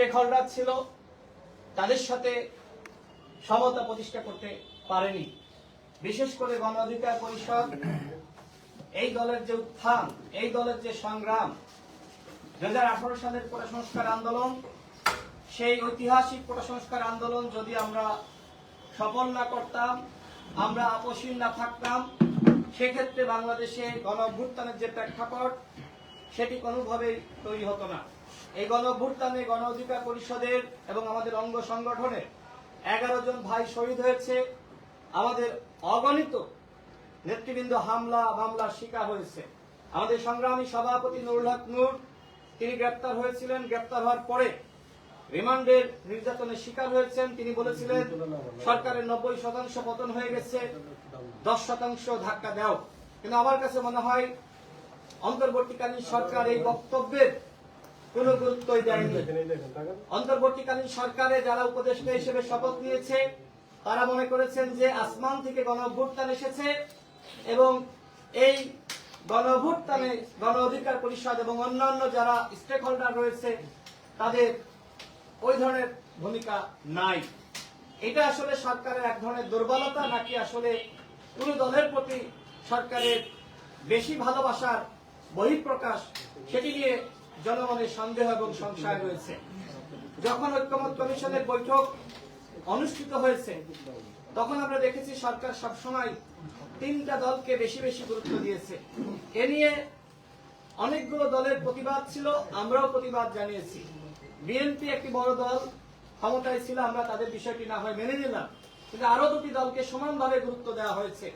Stake holder ছিল, তাদের সাথে সমতা প্রতিষ্ঠা করতে পারেনি। বিশেষ করে গণ অধিকার পরিষদ, এই দলের যে উত্থান, এই দলের যে সংগ্রাম দু হাজার আঠারো সালের কোটা সংস্কার আন্দোলন, সেই ঐতিহাসিক কোটা সংস্কার আন্দোলন যদি আমরা সফল না করতাম, আমরা আপসীন না থাকতাম, সেক্ষেত্রে বাংলাদেশে গণ অভ্যুত্থানের যে প্রেক্ষাপট, সেটি কোনোভাবেই তৈরি হতো না। এই গণ গণ অধিকার পরিষদের এবং আমাদের অঙ্গ সংগঠনের এগারো জন ভাই শহীদ হয়েছে। আমাদের অগণিত নেতৃবৃন্দ হামলা, মামলার শিকার হয়েছে। আমাদের সংগ্রামী সভাপতি নুরুল হক নূর, তিনি গ্রেপ্তার হয়েছিলেন। গ্রেপ্তার হওয়ার পরে রিমান্ডের নির্যাতনের শিকার হয়েছেন। তিনি বলেছিলেন, সরকারের নব্বই শতাংশ পতন হয়ে গেছে, দশ শতাংশ ধাক্কা দাও। কিন্তু আমার কাছে মনে হয়, অন্তর্বর্তীকালীন সরকার এই বক্তব্যের কোনো গুরুত্বই দেয়নি। অন্তর্বর্তীকালীন সরকারে যারা উপদেষ্টা হিসেবে শপথ নিয়েছে, তারা মনে করেছেন যে আসমান থেকে গণ অভ্যুত্থান এসেছে এবং এই গণ অভ্যুত্থানে গণ অধিকার পরিষদ এবং অন্যান্য যারা স্টেক হোল্ডার রয়েছে, তাদের ওই ধরনের ভূমিকা নাই। এটা আসলে সরকারের এক ধরনের দুর্বলতা, নাকি আসলে কোন দলের প্রতি সরকারের বেশি ভালোবাসার বহিঃপ্রকাশ, সেটি নিয়ে জনগণের সন্দেহ এবং সংশয় রয়েছে। যখন ঐক্যমত কমিশনের বৈঠক অনুষ্ঠিত হয়েছে, তখন আমরা দেখেছি সরকার সবসময় তিনটা দলকে বেশি বেশি গুরুত্ব দিয়েছে। এ নিয়ে অনেকগুলো দলের প্রতিবাদ ছিল, আমরাও প্রতিবাদ জানিয়েছি। বিএনপি একটি বড় দল, ক্ষমতায় ছিল, আমরা তাদের বিষয়টি না হয় মেনে নিলাম। কিন্তু আরও দুটি দলকে সমানভাবে গুরুত্ব দেওয়া হয়েছে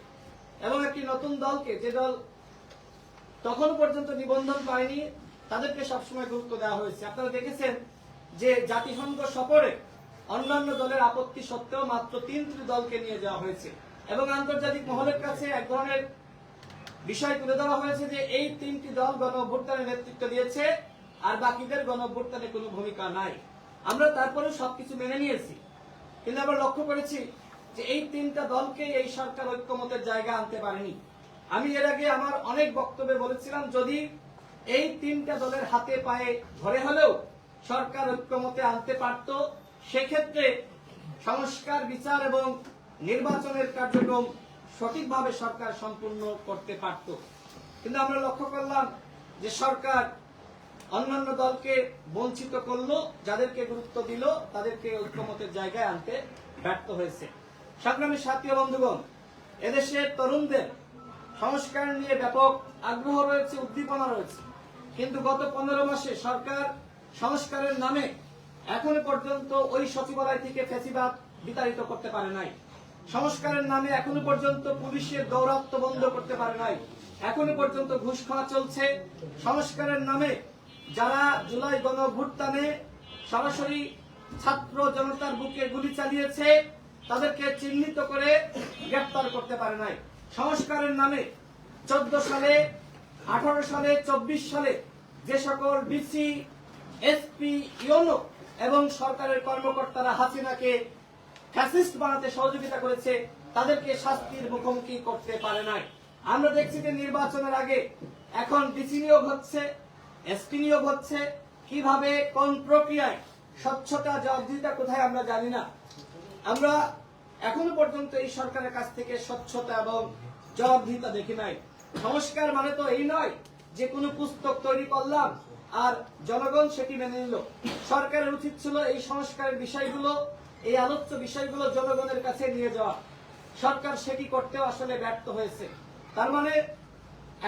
এবং একটি নতুন দলকে, যে দল তখন পর্যন্ত নিবন্ধন পায়নি তাদেরকে সবসময় গুরুত্ব দেওয়া হয়েছে। আপনারা দেখেছেন যে জাতিসংঘ সফরে অন্যান্য দলের আপত্তি সত্ত্বেও মাত্র তিনটি দলকে নিয়ে যাওয়া হয়েছে এবং আন্তর্জাতিক মহলের কাছে এক ধরনের বিষয় তুলে ধরা হয়েছে যে এই তিনটি দল গণ অভ্যুত্থানের নেতৃত্ব দিয়েছে আর বাকিদের গণ অভ্যুত্থানে কোনো ভূমিকা নাই। আমরা তারপরে সবকিছু মেনে নিয়েছি। কিন্তু আমরা লক্ষ্য করেছি যে এই তিনটা দলকে এই সরকার ঐক্যমতের জায়গা আনতে পারেনি। আমি এর আগে আমার অনেক বক্তব্যে বলেছিলাম, যদি এই তিনটা দলের হাতে পায়ে ধরে হলেও সরকার ঐক্যমতে আনতে পারত, সেক্ষেত্রে সংস্কার, বিচার এবং নির্বাচনের কার্যক্রম সঠিকভাবে সরকার সম্পূর্ণ করতে পারত। কিন্তু আমরা লক্ষ্য করলাম যে সরকার অন্যান্য দলকে বঞ্চিত করল, যাদেরকে গুরুত্ব দিল, তাদেরকে ঐক্যমতের জায়গায় আনতে ব্যর্থ হয়েছে। সংগ্রামী সাথী বন্ধুগণ, এদেশের তরুণদের সংস্কার নিয়ে ব্যাপক আগ্রহ রয়েছে, উদ্দীপনা রয়েছে। কিন্তু গত পনেরো মাসে সরকার সংস্কারের নামে এখনও পর্যন্ত ওই সচিবালয় থেকে ফেসিবাদ বিতাড়িত করতে পারে নাই। সংস্কারের নামে এখনও পর্যন্ত পুলিশের দৌরাত্ম বন্ধ করতে পারে নাই। এখনও পর্যন্ত ঘুষ খাওয়া চলছে। সংস্কারের নামে যারা জুলাই গণ অভ্যুত্থানে সরাসরি ছাত্র জনতার বুকে গুলি চালিয়েছে, তাদেরকে চিহ্নিত করে গ্রেপ্তার করতে পারে নাই। সংস্কারের নামে চোদ্দ সালে আঠারো সালে, চব্বিশ সালে যে সকল ডিসি, এসপি ইউনো এবং সরকারের কর্মকর্তারা হাসিনাকে ফ্যাসিস্ট বানাতে সহযোগিতা করেছে, তাদেরকে শাস্তির মুখোমুখি করতে পারে নাই। আমরা দেখছি যে নির্বাচনের আগে এখন ডিসি নিয়োগ হচ্ছে, এসপি নিয়োগ হচ্ছে, কীভাবে, কোন প্রক্রিয়ায়, স্বচ্ছতা, জবাবদিহিতা কোথায় আমরা জানি না। আমরা এখনও পর্যন্ত এই সরকারের কাছ থেকে স্বচ্ছতা এবং জবাবদিহিতা দেখি নাই। সংস্কার মানে তো এই নয় যে কোনো পুস্তক তৈরি করলাম আর জনগণ সেটি মেনে নিল। সরকারের উচিত ছিল এই সংস্কারের বিষয়গুলো, এই আলোচ্য বিষয়গুলো জনগণের কাছে নিয়ে যাওয়া। সরকার সেটি করতেও আসলে ব্যর্থ হয়েছে। তার মানে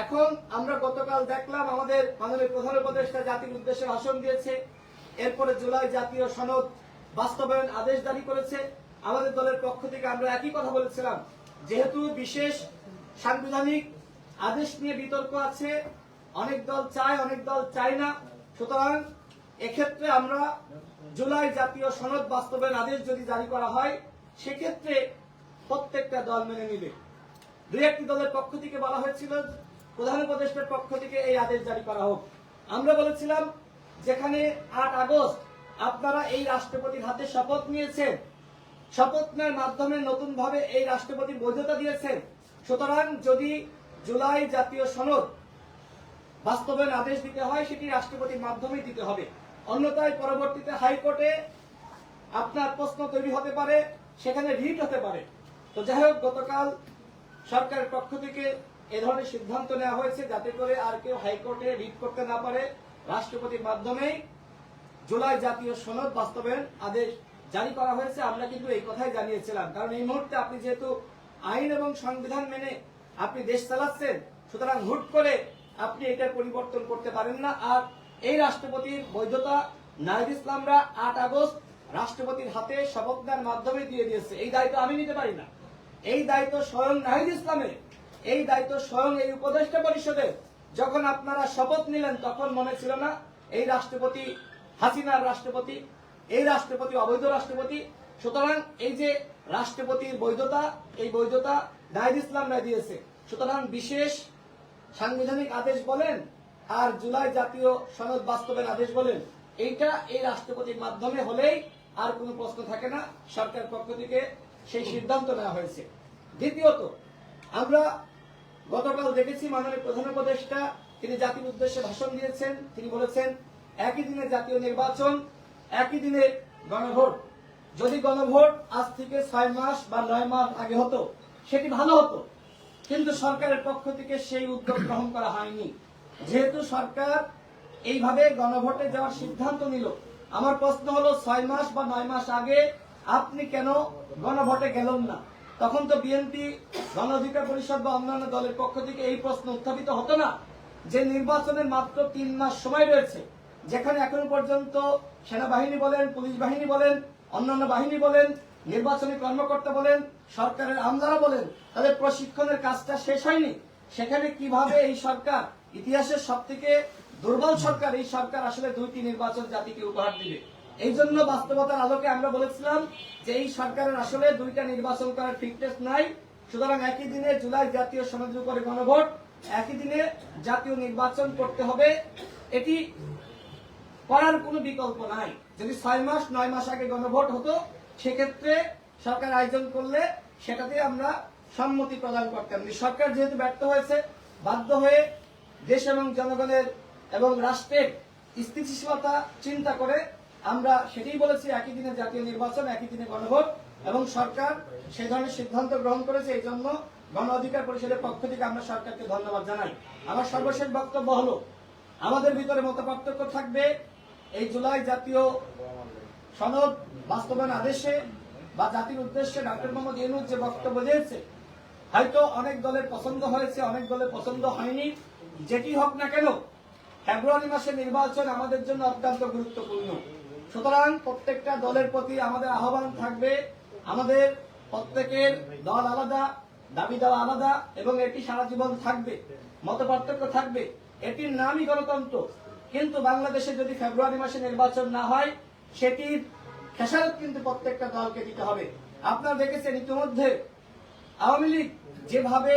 এখন আমরা গতকাল দেখলাম আমাদের মাননীয় প্রধান উপদেষ্টা জাতির উদ্দেশ্যে ভাষণ দিয়েছে। এরপরে জুলাই জাতীয় সনদ বাস্তবায়ন আদেশ জারি করেছে। আমাদের দলের পক্ষ থেকে আমরা একই কথা বলেছিলাম। যেহেতু বিশেষ সাংবিধানিক আদেশ নিয়ে বিতর্ক আছে, অনেক দল চায়, অনেক দল চায় না। সুতরাং এক্ষেত্রে আমরা জুলাই জাতীয় সনদ বাস্তবায়ন আদেশ যদি জারি করা হয়, সেক্ষেত্রে প্রত্যেকটা দল মেনে নিবে। দুই একটি দলের পক্ষ থেকে বলা হয়েছিল, প্রধান উপদেষ্টার পক্ষ থেকে এই আদেশ জারি করা হোক। আমরা বলেছিলাম, যেখানে আট আগস্ট আপনারা এই রাষ্ট্রপতির হাতে শপথ নিয়েছেন, শপথ নেওয়ার মাধ্যমে নতুন ভাবে এই রাষ্ট্রপতি বৈধতা দিয়েছেন। সুতরাং যদি জুলাই জাতীয় সনদ বাস্তবায়ন আদেশ দিতে হয়, সেটি রাষ্ট্রপতির মাধ্যমেই দিতে হবে। অন্যথায় পরবর্তীতে হাইকোর্টে আপনার প্রশ্ন তৈরি হতে পারে, সেখানে রিট হতে পারে। তো যাই হোক, গতকাল সরকারের পক্ষ থেকে এ ধরনের সিদ্ধান্ত নেওয়া হয়েছে, যাতে করে আর কেউ হাইকোর্টে রিট করতে না পারে। রাষ্ট্রপতির মাধ্যমেই জুলাই জাতীয় সনদ বাস্তবায়ন আদেশ জারি করা হয়েছে। আমরা কিন্তু এই কথাই জানিয়েছিলাম। কারণ এই মুহূর্তে আপনি যেহেতু আইন এবং সংবিধান মেনে আপনি দেশ চালাচ্ছেন, সুতরাং হুট করে আপনি এটার পরিবর্তন করতে পারেন না। আর এই রাষ্ট্রপতির বৈধতা নাহিদ ইসলামরা আট আগস্ট রাষ্ট্রপতির হাতে শপথ নেওয়ার মাধ্যমে দিয়ে দিয়েছে। এই দায়িত্ব আমি নিতে পারি না। এই দায়িত্ব স্বয়ং নাহিদ ইসলামের। এই দায়িত্ব স্বয়ং এই উপদেষ্টা পরিষদের। যখন আপনারা শপথ নিলেন, তখন মনে ছিল না এই রাষ্ট্রপতি হাসিনার রাষ্ট্রপতি, এই রাষ্ট্রপতি অবৈধ রাষ্ট্রপতি। সুতরাং এই যে রাষ্ট্রপতির বৈধতা, এই বৈধতা নাহিদ ইসলামরা দিয়েছে। সুতরাং বিশেষ সাংবিধানিক আদেশ বলেন আর জুলাই জাতীয় সনদ বাস্তবায়ন আদেশ বলেন, এইটা এই রাষ্ট্রপতির মাধ্যমে হলেই আর কোনো প্রশ্ন থাকে না, সরকার পক্ষ থেকে সেই সিদ্ধান্ত নেওয়া হয়েছে। দ্বিতীয়ত, আমরা গতকাল দেখেছি মাননীয় প্রধান উপদেষ্টা, তিনি জাতির উদ্দেশ্যে ভাষণ দিয়েছেন। তিনি বলেছেন, একই দিনে জাতীয় নির্বাচন, একই দিনে গণভোট। যদি গণভোট আজ থেকে ছয় মাস বা নয় মাস আগে হতো সেটি ভালো হতো। কিন্তু সরকারের পক্ষ থেকে সেই উদ্যোগ গ্রহণ করা হয়নি। যেহেতু সরকার এইভাবে গণভোটে যাওয়ার সিদ্ধান্ত নিল, আমার প্রশ্ন হলো, ছয় মাস বা নয় মাস আগে আপনি কেন গণভোটে গেলেন না? তখন তো বিএনপি, গণ অধিকার পরিষদ বা অন্যান্য দলের পক্ষ থেকে এই প্রশ্ন উত্থাপিত হতো না, যে নির্বাচনের মাত্র তিন মাস সময় রয়েছে, যেখানে এখনও পর্যন্ত সেনাবাহিনী বলেন, পুলিশ বাহিনী বলেন, অন্যান্য বাহিনী বলেন নির্বাচনী কর্মকর্তা বলেন, সরকারের আমলারা বলেন, তাদের প্রশিক্ষণের কাজটা শেষ হয়নি। সেখানে কীভাবে এই সরকার, ইতিহাসের সব থেকে দুর্বল সরকার, এই সরকার আসলে দুইটি নির্বাচন জাতিকে উপহার দিবে। এই জন্য বাস্তবতার আলোকে আমরা বলেছিলাম যে এই সরকারের আসলে দুইটা নির্বাচন করার ফিটনেস নাই। সুতরাং একই দিনে জুলাই জাতীয় সনদের উপরে গণভোট, একই দিনে জাতীয় নির্বাচন করতে হবে। এটি করার কোনো বিকল্প নাই। যদি ছয় মাস, নয় মাস আগে গণভোট হতো সেক্ষেত্রে সরকার আয়োজন করলে সেটাতে আমরা সম্মতি প্রদান করতাম সরকার যেহেতু ব্যর্থ হয়েছে, বাধ্য হয়ে দেশ এবং জনগণের এবং রাষ্ট্রের স্থিতিশীলতা চিন্তা করে আমরা সেটাই বলেছি, একই দিনে জাতীয় নির্বাচন, একই দিনে গণভোট এবং সরকার সে ধরনের সিদ্ধান্ত গ্রহণ করেছে। এই জন্য গণ অধিকার পরিষদের পক্ষ থেকে আমরা সরকারকে ধন্যবাদ জানাই। আমার সর্বশেষ বক্তব্য হলো, আমাদের ভিতরে মত থাকবে। এই জুলাই জাতীয় সনদ বাস্তবায়ন আদেশে বা জাতির উদ্দেশ্যে ডক্টর মোহাম্মদ ইউনুস যে বক্তব্য দিয়েছে, হয়তো অনেক দলের পছন্দ হয়েছে, অনেক দলের পছন্দ হয়নি। যেটি হোক না কেন, ফেব্রুয়ারি মাসে নির্বাচন আমাদের জন্য অত্যন্ত গুরুত্বপূর্ণ। সুতরাং প্রত্যেকটা দলের প্রতি আমাদের আহ্বান থাকবে, আমাদের প্রত্যেকের দল আলাদা, দাবি দেওয়া আলাদা, এবং এটি সারা জীবন থাকবে, মত থাকবে। এটির নামই গণতন্ত্র। কিন্তু বাংলাদেশে যদি ফেব্রুয়ারি মাসে নির্বাচন না হয় সেটির খেসারত কিন্তু প্রত্যেকটা দলকে দিতে হবে? আপনারা দেখেছেন ইতিমধ্যে আওয়ামী লীগ যেভাবে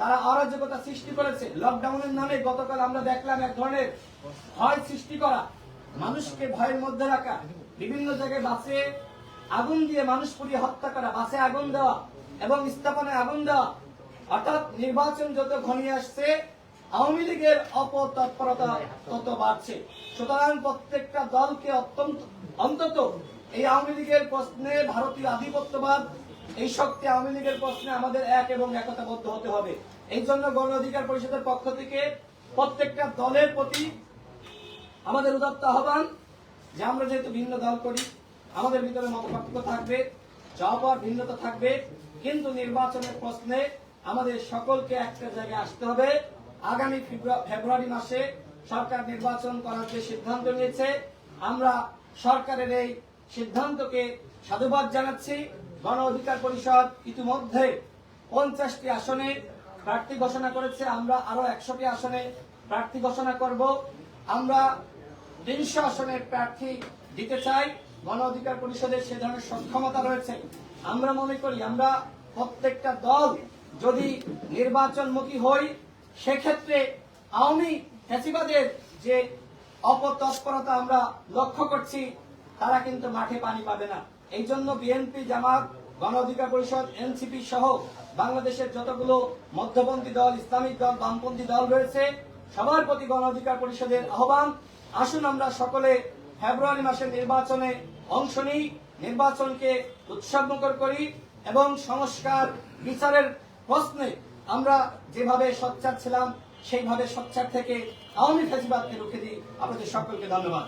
তারা অরাজকতা সৃষ্টি করেছে লকডাউনের নামে গতকাল আমরা দেখলাম এক ধরনের ভয় সৃষ্টি করা, মানুষকে ভয়ের মধ্যে রাখা, বিভিন্ন জায়গায় বাসে আগুন দিয়ে মানুষ পুড়িয়ে হত্যা করা, বাসে আগুন দেওয়া এবং স্থাপনায় আগুন দেওয়া। অর্থাৎ নির্বাচন যত ঘনিয়ে আসছে আওয়ামী লীগের অপতৎপরতা তত বাড়ছে। সুতরাং প্রত্যেকটা দলকে অত্যন্ত অন্তত এই আওয়ামী লীগের প্রশ্নে ভারতীয় আধিপত্যবাদ, এই শক্তি আওয়ামী লীগের প্রশ্নে আমাদের এক এবং একতাবদ্ধ হতে হবে। এই জন্য গণ অধিকার পরিষদের পক্ষ থেকে প্রত্যেকটা দলের প্রতি আমাদের উদাত্ত আহ্বান যে আমরা যেহেতু ভিন্ন দল করি, আমাদের ভিতরে মতপার্থক্য থাকবে চাওয়ার ভিন্নতা থাকবে, কিন্তু নির্বাচনের প্রশ্নে আমাদের সকলকে একটা জায়গায় আসতে হবে। আগামী ফেব্রুয়া- ফেব্রুয়ারি মাসে সরকার নির্বাচন করার যে সিদ্ধান্ত নিয়েছে, আমরা সরকারের এই সিদ্ধান্তকে সাধুবাদ জানাচ্ছি। গণ অধিকার পরিষদ ইতিমধ্যে পঞ্চাশটি আসনে প্রার্থী ঘোষণা করেছে। আমরা আরও একশোটি আসনে প্রার্থী ঘোষণা করব। আমরা তিনশো আসনের প্রার্থী দিতে চাই। গণ অধিকার পরিষদের সে ধরনের সক্ষমতা রয়েছে। আমরা মনে করি, আমরা প্রত্যেকটা দল যদি নির্বাচনমুখী হই সেক্ষেত্রে আওয়ামী ফ্যাসিবাদের যে অপতৎপরতা আমরা লক্ষ্য করছি, তারা কিন্তু মাঠে পানি পাবে না। এই জন্য বিএনপি জামাত, গণ অধিকার পরিষদ এনসিপি সহ বাংলাদেশের যতগুলো মধ্যপন্থী দল, ইসলামিক দল, বামপন্থী দল রয়েছে, সবার প্রতি গণ অধিকার পরিষদের আহ্বান। আসুন আমরা সকলে ফেব্রুয়ারি মাসের নির্বাচনে অংশ নিই, নির্বাচনকে উৎসবমুখর করি এবং সংস্কার, বিচারের প্রশ্নে আমরা যেভাবে সোচ্চার ছিলাম সেইভাবে সোচ্চার থেকে আওয়ামী ফেসিবাদকে রুখে দিই আপনাদের সকলকে ধন্যবাদ।